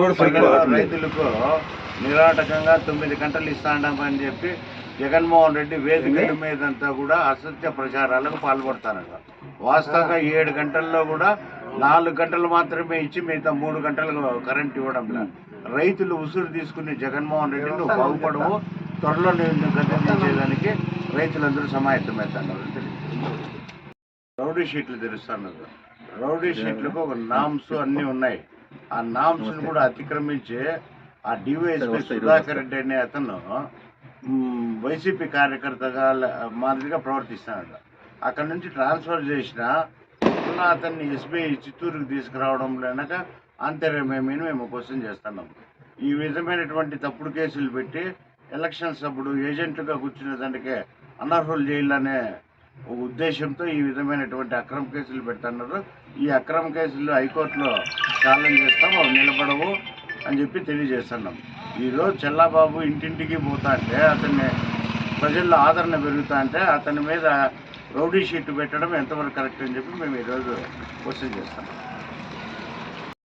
రైతులకు నిరాటకంగా తొమ్మిది గంటలు ఇస్తాడమని చెప్పి జగన్మోహన్ రెడ్డి వేదికల మీదంతా కూడా అసత్య ప్రచారాలకు పాల్పడతారట. వాస్తవంగా ఏడు గంటల్లో కూడా నాలుగు గంటలు మాత్రమే ఇచ్చి మిగతా మూడు గంటలు కరెంట్ ఇవ్వడం లేదు. రైతులు ఉసురు తీసుకుని జగన్మోహన్ రెడ్డి నువ్వు బాగుపడవు త్వరలో నేను గద్దెదించేదానికి రైతులందరూ సమాయత్తమవుతున్నారు రౌడీ షీట్లు తెరుస్తున్నారు రౌడీ షీట్లకు ఒక నామ్స్ అన్నీ ఉన్నాయి. ఆ నామ్స్ను కూడా అతిక్రమించి ఆ డివైఎస్పీ సుధాకర్ రెడ్డి అనే అతను వైసీపీ కార్యకర్తగా మాదిరిగా ప్రవర్తిస్తున్నాడు అక్కడ నుంచి ట్రాన్స్ఫర్ చేసిన అతన్ని ఎస్బీఐ చిత్తూరుకు తీసుకురావడం లేనక అంతర్యమేమని మేము క్వశ్చన్ చేస్తున్నాం. ఈ విధమైనటువంటి తప్పుడు కేసులు పెట్టి ఎలక్షన్స్ అప్పుడు ఏజెంట్లుగా కూర్చునే దానికే అనర్హులు చేయాలనే ఉద్దేశంతో ఈ విధమైనటువంటి అక్రమ కేసులు పెడుతున్నారు. ఈ అక్రమ కేసులు హైకోర్టులో కాలం చేస్తాం అవి నిలబడవు అని చెప్పి తెలియజేస్తున్నాం. ఈరోజు చెల్లాబాబు ఇంటింటికి పోతా అంటే అతన్ని ప్రజల్లో ఆదరణ పెరుగుతా అంటే అతని మీద రౌడీ షీట్ పెట్టడం ఎంతవరకు కరెక్ట్ అని చెప్పి మేము ఈరోజు క్వశ్చన్ చేస్తాం.